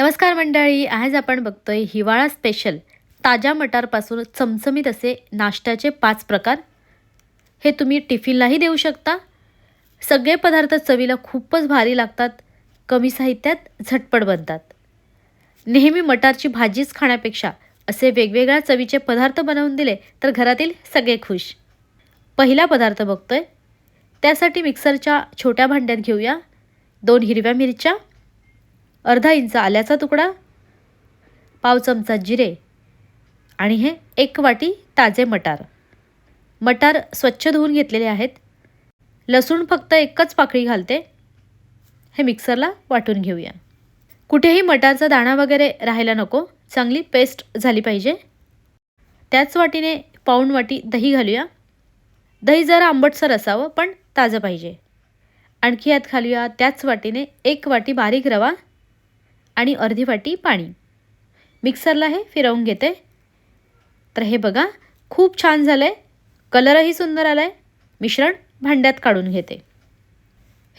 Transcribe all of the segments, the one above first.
नमस्कार मंडळी आज आपण बघतोय हिवाळा स्पेशल ताज्या मटारपासून चमचमीत असे नाश्त्याचे पाच प्रकार. हे तुम्ही टिफिनलाही देऊ शकता. सगळे पदार्थ चवीला खूपच भारी लागतात. कमी साहित्यात झटपट बनतात. नेहमी मटारची भाजीच खाण्यापेक्षा असे वेगवेगळ्या चवीचे पदार्थ बनवून दिले तर घरातील सगळे खुश. पहिला पदार्थ बघतोय. त्यासाठी मिक्सरच्या छोट्या भांड्यात घेऊया. दोन हिरव्या मिरच्या अर्धा इंच आल्याचा तुकडा पाव चमचा जिरे आणि हे एक वाटी ताजे मटार. मटार स्वच्छ धुवून घेतलेले आहेत. लसूण फक्त एकच पाकळी घालते. हे मिक्सरला वाटून घेऊया. कुठेही मटारचा दाणा वगैरे राहायला नको. चांगली पेस्ट झाली पाहिजे. त्याच वाटीने पाऊण वाटी दही घालूया. दही जरा आंबटसर असावं पण ताजं पाहिजे. आणखी यात घालूया त्याच वाटीने एक वाटी बारीक रवा. आणि अर्धी वाटी पाणी. मिक्सरला हे फिरवून घेते. तर हे बघा खूप छान झालं आहे कलरही सुंदर आला आहे मिश्रण भांड्यात काढून घेते.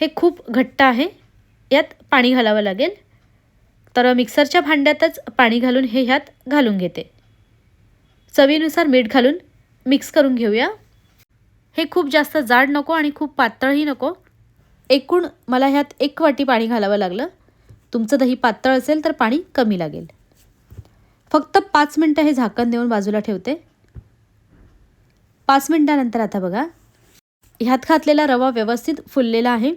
हे खूप घट्ट आहे. यात पाणी घालावं लागेल. तर मिक्सरच्या भांड्यातच पाणी घालून हे ह्यात घालून घेते. चवीनुसार मीठ घालून मिक्स करून घेऊया. हे खूप जास्त जाड नको आणि खूप पातळही नको. एकूण मला ह्यात एक वाटी पाणी घालावं लागलं. तुमचं दही पातळ असेल तर पाणी कमी लागेल. फक्त पाच मिनटं हे झाकण देऊन बाजूला ठेवते. पाच मिनटानंतर आता बघा ह्यात घातलेला रवा व्यवस्थित फुललेला आहे.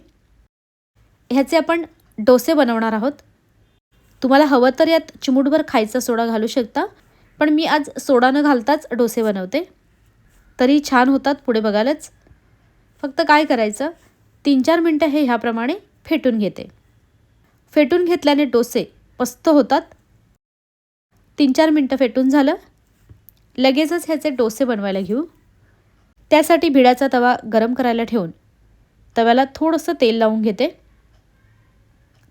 ह्याचे आपण डोसे बनवणार आहोत. तुम्हाला हवं तर यात चिमूटभर खायचा सोडा घालू शकता पण मी आज सोडा न घालताच डोसे बनवते. तरी छान होतात पुढे बघायलाच. फक्त काय करायचं तीन चार मिनटं हे ह्याप्रमाणे फेटून घेते. फेटून घेतल्याने डोसे मस्त होतात. तीन चार मिनटं फेटून झालं. लगेचच ह्याचे डोसे बनवायला घेऊ. त्यासाठी भिड्याचा तवा गरम करायला ठेवून तव्याला थोडंसं तेल लावून घेते.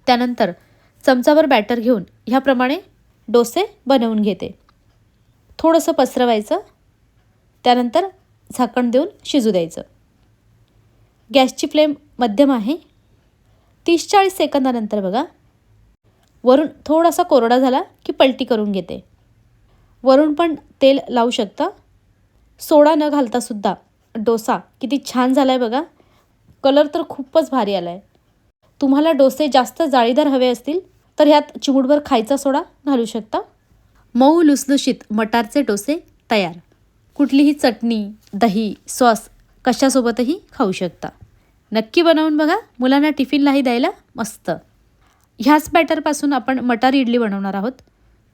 त्यानंतर चमचावर बॅटर घेऊन ह्याप्रमाणे डोसे बनवून घेते. थोडंसं पसरवायचं. त्यानंतर झाकण देऊन शिजू द्यायचं. गॅसची फ्लेम मध्यम आहे. तीस चाळीस सेकंदानंतर बघा. वरून थोडासा कोरडा झाला की पलटी करून घेते. वरून पण तेल लावू शकता. सोडा न घालतासुद्धा डोसा किती छान झाला आहे बघा. कलर तर खूपच भारी आला आहे तुम्हाला डोसे जास्त जाळीदार हवे असतील तर ह्यात चिमुटभर खायचा सोडा घालू शकता. मऊ लुसलुशीत मटारचे डोसे तयार. कुठलीही चटणी दही सॉस कशासोबतही खाऊ शकता. नक्की बनवून बघा. मुलांना टिफिनलाही द्यायला मस्त. ह्याच बॅटरपासून आपण मटार इडली बनवणार आहोत.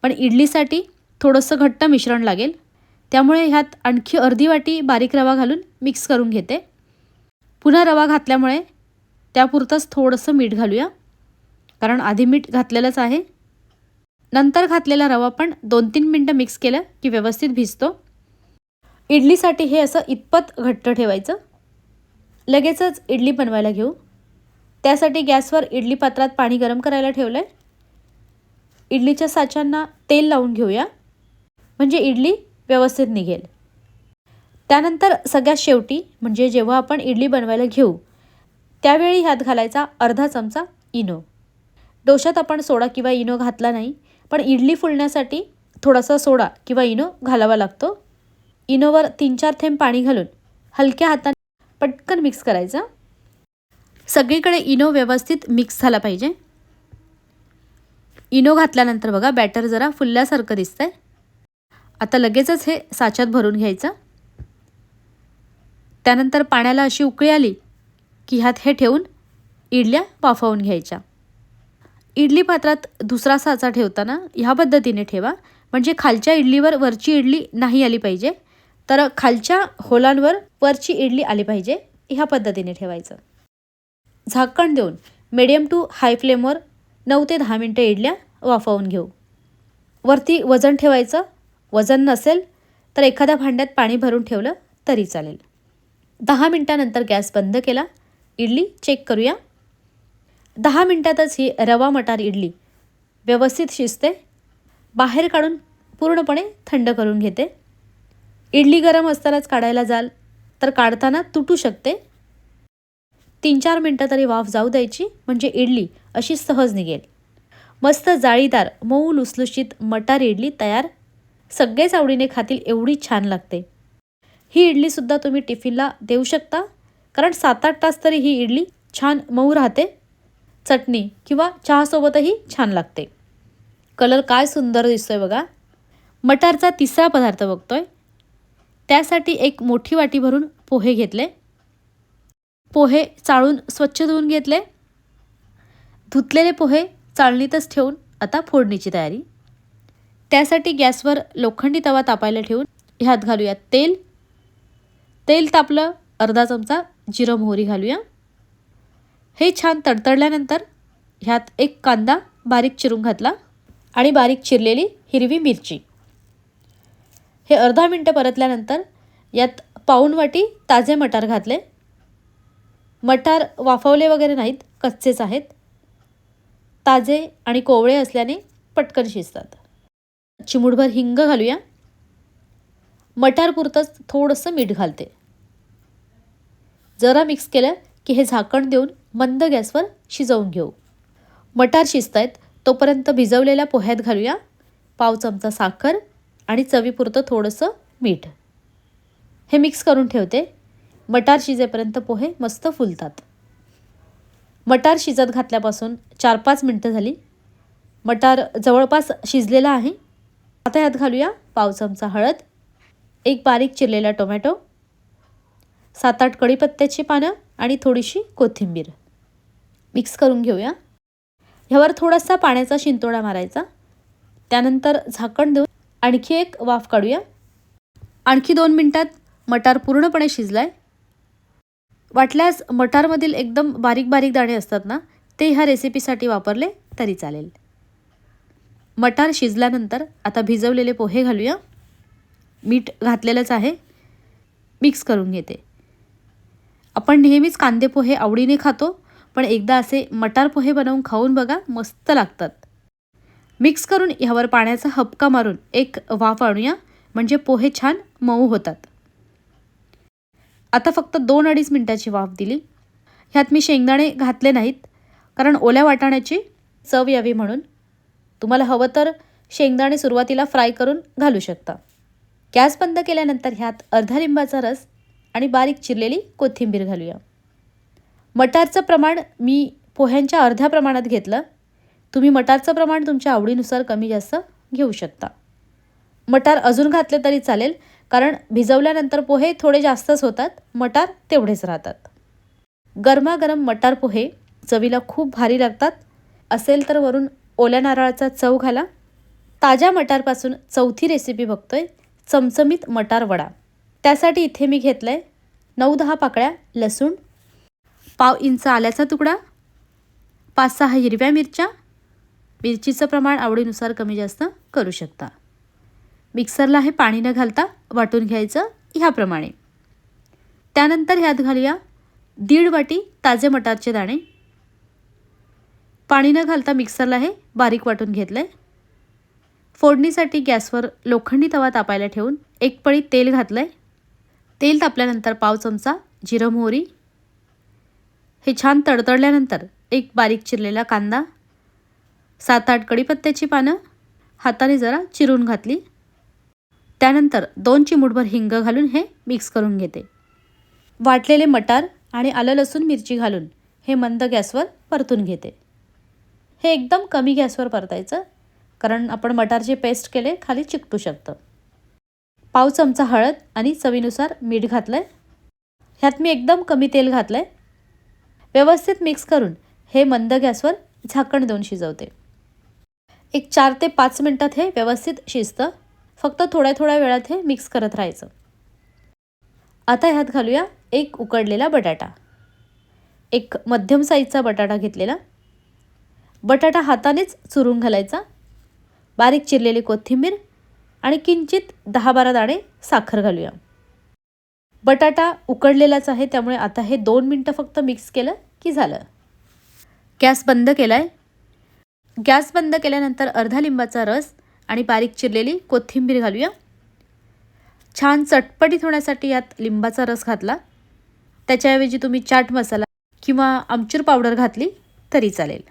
पण इडलीसाठी थोडंसं घट्ट मिश्रण लागेल. त्यामुळे ह्यात आणखी अर्धी वाटी बारीक रवा घालून मिक्स करून घेते. पुन्हा रवा घातल्यामुळे त्यापुरतंच थोडंसं मीठ घालूया. कारण आधी मीठ घातलेलंच आहे. नंतर घातलेला रवा पण दोन तीन मिनटं मिक्स केलं की व्यवस्थित भिजतो. इडलीसाठी हे असं इतपत घट्ट ठेवायचं. लगेचच इडली बनवायला घेऊ. त्यासाठी गॅसवर इडली पात्रात पाणी गरम करायला ठेवलं आहे इडलीच्या साच्यांना तेल लावून घेऊया. म्हणजे इडली व्यवस्थित निघेल. त्यानंतर सगळ्यात शेवटी म्हणजे जेव्हा आपण इडली बनवायला घेऊ त्यावेळी ह्यात घालायचा अर्धा चमचा इनो. डोशात आपण सोडा किंवा इनो घातला नाही पण इडली फुलण्यासाठी थोडासा सोडा किंवा इनो घालावा लागतो. इनोवर तीन चार थेंब पाणी घालून हलक्या हाताने पटकन मिक्स करायचं. सगळीकडे इनो व्यवस्थित मिक्स झाला पाहिजे. इनो घातल्यानंतर बघा बॅटर जरा फुलल्यासारखं आहे आता लगेचच हे साच्यात भरून घ्यायचं. त्यानंतर पाण्याला अशी उकळी आली की ह्यात हे ठेवून इडल्या वाफवून घ्यायच्या. इडली पात्रात दुसरा साचा ठेवताना ह्या पद्धतीने ठेवा. म्हणजे खालच्या इडलीवर वरची इडली नाही आली पाहिजे. तर खालच्या होलांवर वरची इडली आली पाहिजे ह्या पद्धतीने ठेवायचं. झाकण देऊन मिडियम टू हाय फ्लेमवर नऊ ते दहा मिनटं इडल्या वाफवून घेऊ. वरती वजन ठेवायचं. वजन नसेल तर एखाद्या भांड्यात पाणी भरून ठेवलं तरी चालेल. दहा मिनटानंतर गॅस बंद केला. इडली चेक करूया. दहा मिनटातच ही रवा मटार इडली व्यवस्थित शिजते. बाहेर काढून पूर्णपणे थंड करून घेते. इडली गरम असतानाच काढायला जाल तर काढताना तुटू शकते. तीन चार मिनटं तरी वाफ जाऊ द्यायची म्हणजे इडली अशी सहज निघेल. मस्त जाळीदार मऊ लुसलुशीत मटार इडली तयार. सगळेच आवडीने खातील एवढी छान लागते. ही इडलीसुद्धा तुम्ही टिफिनला देऊ शकता कारण सात आठ तास तरी ही इडली छान मऊ राहते. चटणी किंवा चहासोबतही छान लागते. कलर काय सुंदर दिसतोय बघा. मटारचा तिसरा पदार्थ बघतोय. त्यासाठी एक मोठी वाटी भरून पोहे घेतले. पोहे चाळून स्वच्छ धुवून घेतले. धुतलेले पोहे चाळणीतच ठेवून आता फोडणीची तयारी. त्यासाठी गॅसवर लोखंडी तवा तापायला ठेवून ह्यात घालूया तेल. तेल तापलं अर्धा चमचा जिरं मोहरी घालूया. हे छान तडतडल्यानंतर ह्यात एक कांदा बारीक चिरून घातला आणि बारीक चिरलेली हिरवी मिरची. हे अर्धा मिनटं परतल्यानंतर यात पाऊण वाटी ताजे मटार घातले. मटार वाफवले वगैरे नाहीत कच्चेच आहेत. ताजे आणि कोवळे असल्याने पटकन शिजतात. चिमुडभर हिंग घालूया. मटारपुरतंच थोडंसं मीठ घालते. जरा मिक्स केलं की हे झाकण देऊन मंद गॅसवर शिजवून घेऊ. मटार शिजत आहेत तोपर्यंत भिजवलेल्या पोह्यात घालूया. पाव चमचा साखर आणि चवीपुरतं थोडंसं मीठ. हे मिक्स करून ठेवते. मटार शिजेपर्यंत पोहे मस्त फुलतात. मटार शिजत घातल्यापासून चार पाच मिनटं झाली. मटार जवळपास शिजलेला आहे. आता यात घालूया पाव चमचा हळद एक बारीक चिरलेला टोमॅटो सात आठ कढीपत्त्याची पानं आणि थोडीशी कोथिंबीर. मिक्स करून घेऊया. ह्यावर थोडासा पाण्याचा शिंतोडा मारायचा. त्यानंतर झाकण देऊन आणखी एक वाफ काढूया. आणखी दोन मिनटात मटार पूर्णपणे शिजलाय. वाटल्यास मटारमधील एकदम बारीक बारीक दाणे असतात ना ते ह्या रेसिपीसाठी वापरले तरी चालेल. मटार शिजल्यानंतर आता भिजवलेले पोहे घालूया. मीठ घातलेलंच आहे. मिक्स करून घेते. आपण नेहमीच कांदे पोहे आवडीने खातो पण एकदा असे मटार पोहे बनवून खाऊन बघा मस्त लागतात. मिक्स करून ह्यावर पाण्याचा हपका मारून एक वाफ आणूया. म्हणजे पोहे छान मऊ होतात. आता फक्त दोन अडीच मिनटाची वाफ दिली. ह्यात मी शेंगदाणे घातले नाहीत कारण ओल्या वाटाण्याची चव यावी म्हणून. तुम्हाला हवं तर शेंगदाणे सुरुवातीला फ्राय करून घालू शकता. गॅस बंद केल्यानंतर ह्यात अर्धा लिंबाचा रस आणि बारीक चिरलेली कोथिंबीर घालूया. मटारचं प्रमाण मी पोह्यांच्या अर्ध्या प्रमाणात घेतलं. तुम्ही मटारचं प्रमाण तुमच्या आवडीनुसार कमी जास्त घेऊ शकता. मटार अजून घातले तरी चालेल कारण भिजवल्यानंतर पोहे थोडे जास्तच होतात मटार तेवढेच राहतात. गरमागरम मटार पोहे चवीला खूप भारी लागतात. असेल तर वरून ओल्या नारळाचा चव घाला. ताज्या मटारपासून चौथी रेसिपी बघतोय चमचमीत मटार वडा. त्यासाठी इथे मी घेतलं आहे नऊ दहा पाकळ्या लसूण पाव इंच आल्याचा तुकडा पाच सहा हिरव्या मिरच्या मिरचीचं प्रमाण आवडीनुसार कमी जास्त करू शकता. मिक्सरला हे पाणी न घालता वाटून घ्यायचं ह्याप्रमाणे. त्यानंतर ह्यात घालूया दीड वाटी ताजे मटारचे दाणे. पाणी न घालता मिक्सरला हे बारीक वाटून घेतलं आहे फोडणीसाठी गॅसवर लोखंडी तवा तापायला ठेवून एक पळी तेल घातलं आहे तेल तापल्यानंतर पाव चमचा जिरं मोहरी. हे छान तडतडल्यानंतर एक बारीक चिरलेला कांदा. सात आठ कढीपत्त्याची पानं. हाताने जरा चिरून घातली. त्यानंतर दोन चिमूटभर हिंग घालून हे मिक्स करून घेते. वाटलेले मटार आणि आलं लसूण मिरची घालून हे मंद गॅसवर परतून घेते. हे एकदम कमी गॅसवर परतायचं कारण आपण मटारचे पेस्ट केले खाली चिकटू शकतं. पाव चमचा हळद आणि चवीनुसार मीठ घातलं आहे ह्यात मी एकदम कमी तेल घातलं आहे व्यवस्थित मिक्स करून हे मंद गॅसवर झाकण देऊन शिजवते. एक चार ते पाच मिनटात हे व्यवस्थित शिजतं. फक्त थोड्या थोड्या वेळात हे मिक्स करत राहायचं. आता ह्यात घालूया एक उकडलेला बटाटा. एक मध्यम साईजचा बटाटा घेतलेला. बटाटा हातानेच चुरून घालायचा. बारीक चिरलेली कोथिंबीर आणि किंचित दहा बारा दाणे साखर घालूया. बटाटा उकडलेलाच आहे त्यामुळे आता हे दोन मिनटं फक्त मिक्स केलं की झालं. गॅस बंद केला आहे गॅस बंद केल्यानंतर अर्धा लिंबाचा रस आणि बारीक चिरलेली कोथिंबीर घालूया. छान चटपटीत होण्यासाठी यात लिंबाचा रस घातला. त्याच्याऐवजी तुम्ही चाट मसाला किंवा आमचूर पावडर घातली तरी चालेल.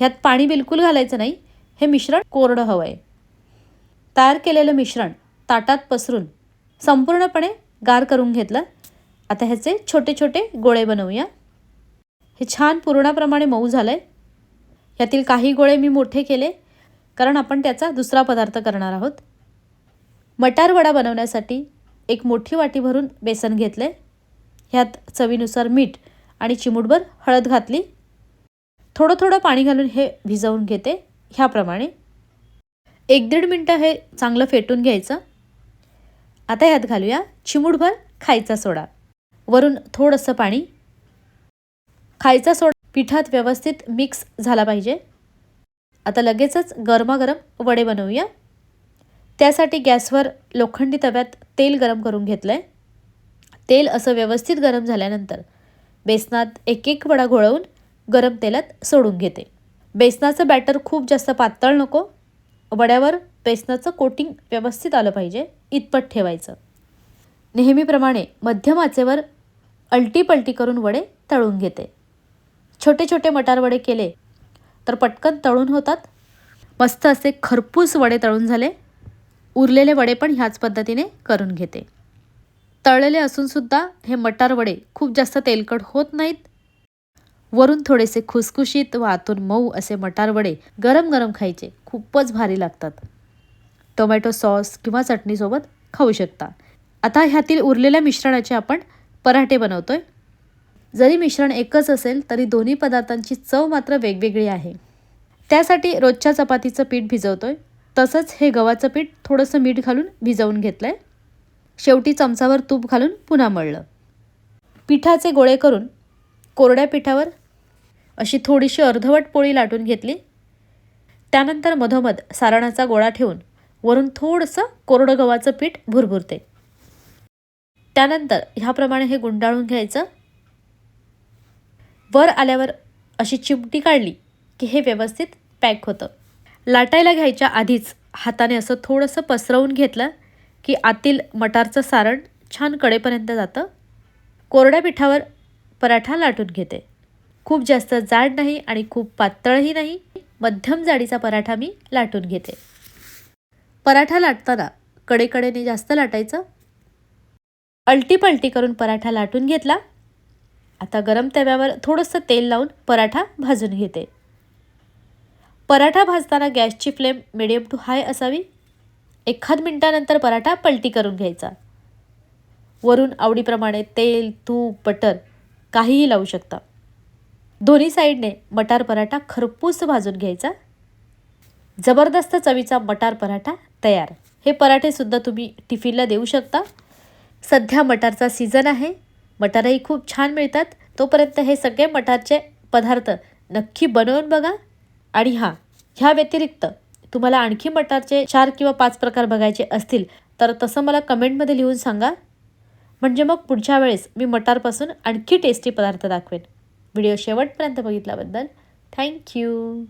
ह्यात पाणी बिलकुल घालायचं नाही हे मिश्रण कोरडं हवं आहे तयार केलेलं मिश्रण ताटात पसरून संपूर्णपणे गार करून घेतलं. आता ह्याचे छोटे छोटे गोळे बनवूया. हे छान पूर्णाप्रमाणे मऊ झालं आहे ह्यातील काही गोळे मी मोठे केले कारण आपण त्याचा दुसरा पदार्थ करणार आहोत. मटार वडा बनवण्यासाठी एक मोठी वाटी भरून बेसन घेतले. ह्यात चवीनुसार मीठ आणि चिमूटभर हळद घातली. थोडं थोडं पाणी घालून हे भिजवून घेते ह्याप्रमाणे. एक दीड मिनटं हे चांगलं फेटून घ्यायचं. आता ह्यात घालूया चिमूटभर खायचा सोडा. वरून थोडंसं पाणी. खायचा सोडा पिठात व्यवस्थित मिक्स झाला पाहिजे. आता लगेचच गरमागरम वडे बनवूया. त्यासाठी गॅसवर लोखंडी तव्यात तेल गरम करून घेतलं आहे तेल असं व्यवस्थित गरम झाल्यानंतर बेसनात एक एक वडा घोळवून गरम तेलात सोडून घेते. बेसनाचं बॅटर खूप जास्त पातळ नको. वड्यावर बेसनाचं कोटिंग व्यवस्थित आलं पाहिजे. इतपत ठेवायचं. नेहमीप्रमाणे मध्यम आचेवर अलटी पलटी करून वडे तळून घेते. छोटे छोटे मटार वडे केले. तर पटकन तळून होतात. मस्त असे खरपूस वडे तळून झाले. उरलेले वडे पण ह्याच पद्धतीने करून घेते. तळलेले असूनसुद्धा हे मटार वडे खूप जास्त तेलकट होत नाहीत. वरून थोडेसे खुसखुशीत व आतून मऊ असे मटार वडे गरम गरम खायचे. खूपच भारी लागतात. टोमॅटो सॉस किंवा चटणीसोबत खाऊ शकता. आता ह्यातील उरलेल्या मिश्रणाचे आपण पराठे बनवतोय. जरी मिश्रण एकच असेल तरी दोन्ही पदार्थांची चव मात्र वेगवेगळी आहे. त्यासाठी रोजच्या चपातीचं पीठ भिजवतोय. तसंच हे गव्हाचं पीठ थोडंसं मीठ घालून भिजवून घेतलं आहे शेवटी चमचावर तूप घालून पुन्हा मळलं. पिठाचे गोळे करून कोरड्या पिठावर अशी थोडीशी अर्धवट पोळी लाटून घेतली. त्यानंतर मधोमध सारणाचा गोळा ठेवून वरून थोडंसं कोरडं गव्हाचं पीठ भुरभुरते. त्यानंतर ह्याप्रमाणे हे गुंडाळून घ्यायचं. वर आल्यावर अशी चिमटी काढली की हे व्यवस्थित पॅक होतं. लाटायला घ्यायच्या आधीच हाताने असं थोडंसं पसरवून घेतलं की आतील मटारचं सारण छान कडेपर्यंत जातं. कोरड्या पिठावर पराठा लाटून घेते. खूप जास्त जाड नाही आणि खूप पातळही नाही. मध्यम जाडीचा पराठा मी लाटून घेते. पराठा लाटताना कडेकडेने जास्त लाटायचं. अलटी पलटी करून पराठा लाटून घेतला. आता गरम तव्यावर थोडंसं तेल लावून पराठा भाजून घेते. पराठा भाजताना गॅसची फ्लेम मिडियम टू हाय असावी. एखाद मिनटानंतर पराठा पलटी करून घ्यायचा. वरून आवडीप्रमाणे तेल तूप बटर काहीही लावू शकता. दोन्ही साईडने मटार पराठा खरपूस भाजून घ्यायचा. जबरदस्त चवीचा मटार पराठा तयार. हे पराठेसुद्धा तुम्ही टिफिनला देऊ शकता. सध्या मटारचा सीझन आहे. मटारही खूप छान मिळतात. तोपर्यंत हे सगळे मटारचे पदार्थ नक्की बनवून बघा. आणि हां ह्या व्यतिरिक्त तुम्हाला आणखी मटारचे चार किंवा पाच प्रकार बघायचे असतील तर तसं मला कमेंटमध्ये लिहून सांगा. म्हणजे मग पुढच्या वेळेस मी मटारपासून आणखी टेस्टी पदार्थ दाखवेन. व्हिडिओ शेवटपर्यंत बघितल्याबद्दल थँक्यू.